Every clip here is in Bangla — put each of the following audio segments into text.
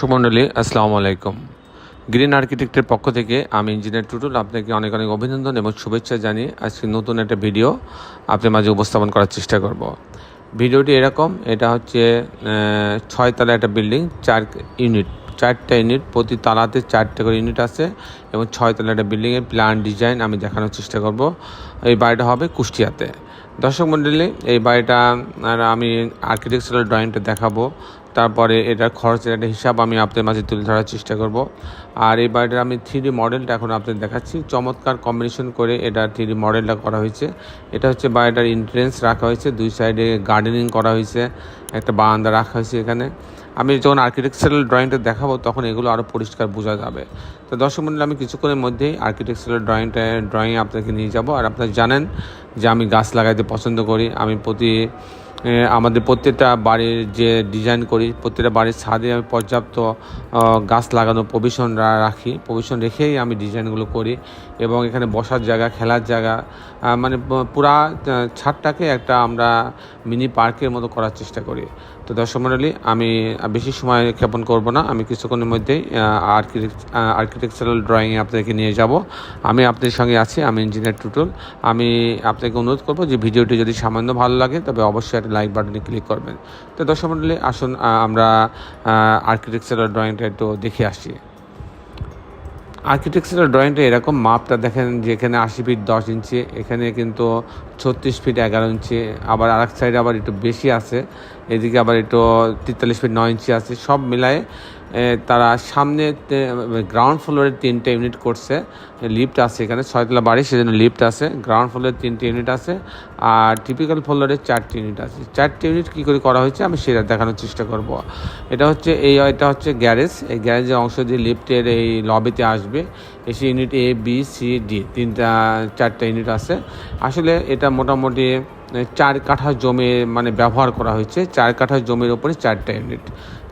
সুমণ্ডলী আসসালামু আলাইকুম। গ্রিন আর্কিটেক্টের পক্ষ থেকে আমি ইঞ্জিনিয়ার টুটুল আপনাকে অনেক অনেক অভিনন্দন এবং শুভেচ্ছা জানিয়ে আজকে নতুন একটা ভিডিও আপনার মাঝে উপস্থাপন করার চেষ্টা করব। ভিডিওটি এরকম এটা হচ্ছে আহ, ছয়তলা একটা বিল্ডিং চার ইউনিট চারটা ইউনিট প্রতি তালাতে চারটে করে ইউনিট আছে এবং ছয় ছয়তলা একটা বিল্ডিংয়ের প্ল্যান ডিজাইন আমি দেখানোর চেষ্টা করব। এই বাড়িটা হবে কুষ্টিয়াতে। দর্শক মণ্ডলী এই বাড়িটা আমি আর্কিটেকচারাল ড্রয়িংটা দেখাবো। তারপরে এটার খরচের একটা হিসাব আমি আপনাদের মাঝে তুলে ধরার চেষ্টা করব। আর এই বাড়িটার আমি থ্রি মডেলটা এখন আপনাদের দেখাচ্ছি। চমৎকার কম্বিনেশন করে এটা থ্রি মডেলটা করা হয়েছে। এটা হচ্ছে বাড়িটার এন্ট্রেন্স রাখা হয়েছে। দুই সাইডে গার্ডেনিং করা হয়েছে। একটা বারান্দা রাখা হয়েছে এখানে। আমি যখন আর্কিটেকচারাল ড্রয়িংটা দেখাবো, তখন এগুলো আরও পরিষ্কার বোঝা যাবে। তো দর্শক মন্ডলী, আমি কিছুক্ষণের মধ্যেই আর্কিটেকচারাল ড্রয়িংটা ড্রয়িং আপনাকে নিয়ে যাব। আর আপনারা জানেন যে আমি গাছ লাগাইতে পছন্দ করি। আমি প্রতি আমাদের প্রত্যেকটা বাড়ির যে ডিজাইন করি, প্রত্যেকটা বাড়ির ছাদে আমি পর্যাপ্ত গাছ লাগানো প্রভিশন রাখি। প্রভিশন রেখেই আমি ডিজাইনগুলো করি এবং এখানে বসার জায়গা, খেলার জায়গা মানে পুরা ছাদটাকে একটা আমরা মিনি পার্কের মতো করার চেষ্টা করি। তো দর্শক মণ্ডলী আমি বেশি সময় ক্ষেপণ করব না। আমি কিছুক্ষণের মধ্যেই আর্কিটেকচারাল ড্রয়িংয়ে আপনাদেরকে নিয়ে যাব। আমি আপনাদের সঙ্গে আছি, আমি ইঞ্জিনিয়ার টুটুল। আমি আপনাকে অনুরোধ করব যে, ভিডিওটি যদি সামান্য ভালো লাগে, তবে অবশ্যই লাইক বাটনে ক্লিক করবেন। তো দর্শক মন্ডলী, আসুন আমরা আর্কিটেকচারাল ড্রয়িংটা একটু দেখে আসি। আর্কিটেকচারাল ড্রয়িংটা এরকম মাপটা দেখেন যে এখানে আশি ফিট দশ ইঞ্চি এখানে কিন্তু ছত্রিশ ফিট এগারো ইঞ্চি, আবার আরেক সাইডে আবার একটু বেশি আছে, এদিকে আবার একটু তেতাল্লিশ ফিট নয় ইঞ্চি আছে, সব মিলায়ে তারা সামনে গ্রাউন্ড ফ্লোরে তিনটে ইউনিট করছে লিফট আছে এখানে, ছয়তলা বাড়ি, সেজন্য লিফট আছে গ্রাউন্ড ফ্লোরে তিনটে ইউনিট আছে, আর টিপিক্যাল ফ্লোরে চারটে ইউনিট আছে, চারটে ইউনিট কী করে করা হয়েছে আমি সেটা দেখানোর চেষ্টা করব, এটা হচ্ছে এই, এটা হচ্ছে গ্যারেজ এই গ্যারেজের অংশ দিয়ে লিফটের এই লবিতে আসবে, এসে unit A B C D তিনটা, চারটা ইউনিট আছে, আসলে এটা মোটামুটি চার কাঠা জমি মানে ব্যবহার করা হয়েছে। চার কাঠা জমির ওপরে চারটা ইউনিট।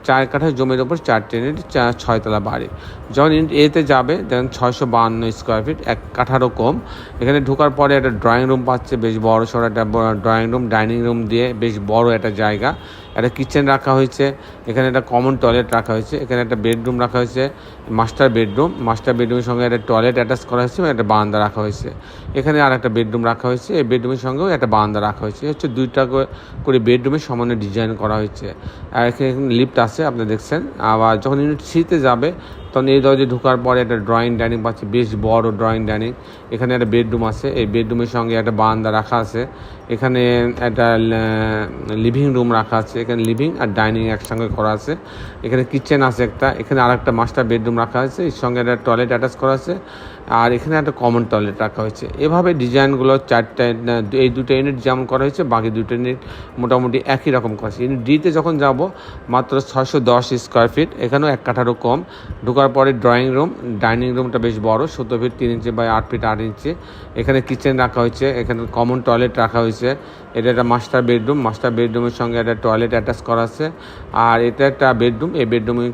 চার কাঠা জমির ওপর চারটে ইউনিট, চা- ছয়তলা বাড়ি। যখন ইউনিট এতে যাবে দেখেন ছয়শো বাহান্ন স্কোয়ার ফিট এক কাঠারও কম। এখানে ঢোকার পরে একটা ড্রয়িং রুম পাচ্ছে, বেশ বড় সড়ো একটা ড্রয়িং রুম ডাইনিং রুম দিয়ে বেশ বড় একটা জায়গা। একটা কিচেন রাখা হয়েছে, এখানে একটা কমন টয়লেট রাখা হয়েছে, এখানে একটা বেডরুম রাখা হয়েছে মাস্টার বেডরুম মাস্টার বেডরুমের সঙ্গে একটা টয়লেট অ্যাটাচ করা হয়েছে এবং একটা বারান্দা রাখা হয়েছে। এখানে আর একটা বেডরুম রাখা হয়েছে, এই বেডরুমের সঙ্গেও একটা বারান্দা রাখা হয়েছে। হচ্ছে দুইটা করে- বেডরুমের সমানে ডিজাইন করা হয়েছে। আর এখানে লিফ্ট আছে, আপনি দেখছেন। আবার যখন ইউনিট সিতে যাবে তখন এই দরজে ঢোকার পরে একটা ড্রয়িং ডাইনিং পাচ্ছি, বেশ বড় ড্রয়িং ডাইনিং এখানে একটা বেডরুম আছে, এই বেডরুমের সঙ্গে একটা বারান্দা রাখা আছে। এখানে একটা লিভিং রুম রাখা আছে, এখানে লিভিং আর ডাইনিং একসঙ্গে করা আছে। এখানে কিচেন আছে একটা, এখানে আর একটা মাস্টার বেডরুম রাখা আছে, এর সঙ্গে একটা টয়লেট অ্যাটাচ করা আছে। আর এখানে একটা কমন টয়লেট রাখা হয়েছে। এভাবে ডিজাইনগুলো চারটে এই দুটো ইউনিট যেমন করা হয়েছে, বাকি দুটো ইউনিট মোটামুটি একই রকম করা হয়েছে। ইউনিট ডিতে যখন যাব, মাত্র ছয়শো দশ স্কোয়ার ফিট এখানেও এক কাঠারও কম। ঢোকার পরে ড্রয়িং রুম ডাইনিং রুমটা বেশ বড় সতেরো ফিট তিন ইঞ্চি বাই আট ফিট আট ইঞ্চি এখানে কিচেন রাখা হয়েছে, এখানে কমন টয়লেট রাখা হয়েছে। এটা একটা মাস্টার বেডরুম মাস্টার বেডরুমের সঙ্গে একটা টয়লেট অ্যাটাচ করা আছে। আর এটা একটা বেডরুম এই বেডরুমে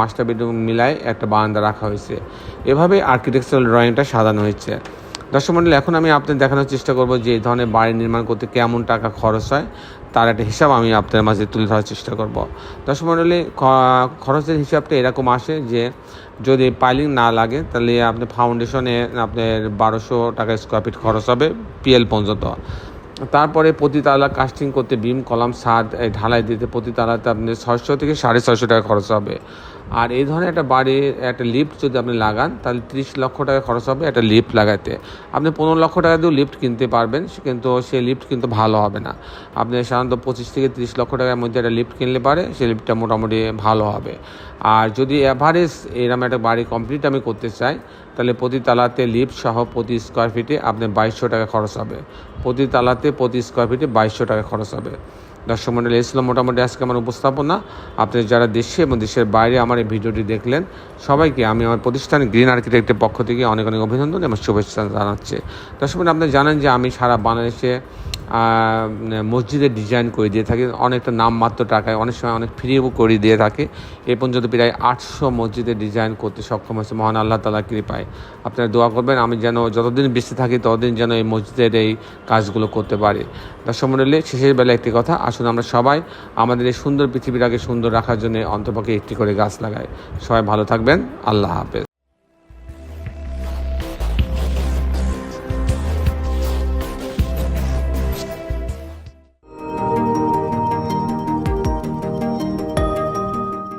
মাস্টার বেডরুম মিলায় একটা বারান্দা রাখা হয়েছে। এভাবে আর্কিটেকচারাল ড্রয়িংটা সাজানো হয়েছে। দর্শক মন্ডলী, এখন আমি আপনাদের দেখানোর চেষ্টা করব যে এই ধরনের বাড়ি নির্মাণ করতে কেমন টাকা খরচ হয়, তার একটা হিসাব আমি আপনাদের মাঝে তুলে ধরার চেষ্টা করব। দর্শক মন্ডলী খরচের হিসাবটা এরকম আসে যে, যদি পাইলিং না লাগে, তাহলে আপনি ফাউন্ডেশনে আপনার বারোশো টাকা স্কোয়ার ফিট খরচ হবে পিএল পর্যন্ত। তারপরে প্রতি তালা কাস্টিং করতে বিম কলাম এই ঢালাই দিতে প্রতি তালাতে আপনি ছয়শো থেকে সাড়ে ছয়শো টাকা খরচ হবে। আর এই ধরনের একটা বাড়ির একটা লিফট যদি আপনি লাগান, তাহলে ত্রিশ লক্ষ টাকা খরচ হবে একটা লিফট লাগাতে। আপনি পনেরো লক্ষ টাকা দিয়েও লিফট কিনতে পারবেন কিন্তু সেই লিফট কিন্তু ভালো হবে না। আপনি সাধারণত পঁচিশ থেকে তিরিশ লক্ষ টাকার মধ্যে একটা লিফট কিনলে পারে সেই লিফটটা মোটামুটি ভালো হবে। আর যদি অ্যাভারেজ এরকম একটা বাড়ি কমপ্লিট আমি করতে চাই, তাহলে প্রতি তালাতে লিফট সহ প্রতি স্কোয়ার ফিটে আপনার বাইশশো টাকা খরচ হবে। প্রতি তালাতে, প্রতি স্কোয়ার ফিটে বাইশশো টাকা খরচ হবে। দর্শক মন্ডলী, এই ছিল মোটামুটি আজকে আমার উপস্থাপনা। আপনি যারা দেশে এবং দেশের বাইরে আমার এই ভিডিওটি দেখলেন, সবাইকে আমি আমার প্রতিষ্ঠান গ্রিন আর্কিটেক্টের পক্ষ থেকে অনেক অনেক অভিনন্দন এবং শুভেচ্ছা জানাচ্ছে। দর্শক মন্ডলী, আপনি জানেন যে আমি সারা বাংলাদেশে মসজিদের ডিজাইন করে দিয়ে থাকি, অনেকটা নামমাত্র টাকায়, অনেক সময় অনেক ফ্রিও করে দিয়ে থাকে। এ পর্যন্ত প্রায় আটশো মসজিদের ডিজাইন করতে সক্ষম হয়েছে, মহান আল্লাহ তালা কৃপায়। আপনারা দোয়া করবেন, আমি যেন যতদিন বেঁচে থাকি, ততদিন যেন এই মসজিদের এই কাজগুলো করতে পারে। দর্শক মন্ডলী, শেষের বেলা একটি কথা, আসুন আমরা সবাই আমাদের এই সুন্দর পৃথিবীটাকে সুন্দর রাখার জন্য অন্তপক্ষে একটি করে গাছ লাগাই। সবাই ভালো থাকবেন, আল্লাহ হাফেজ।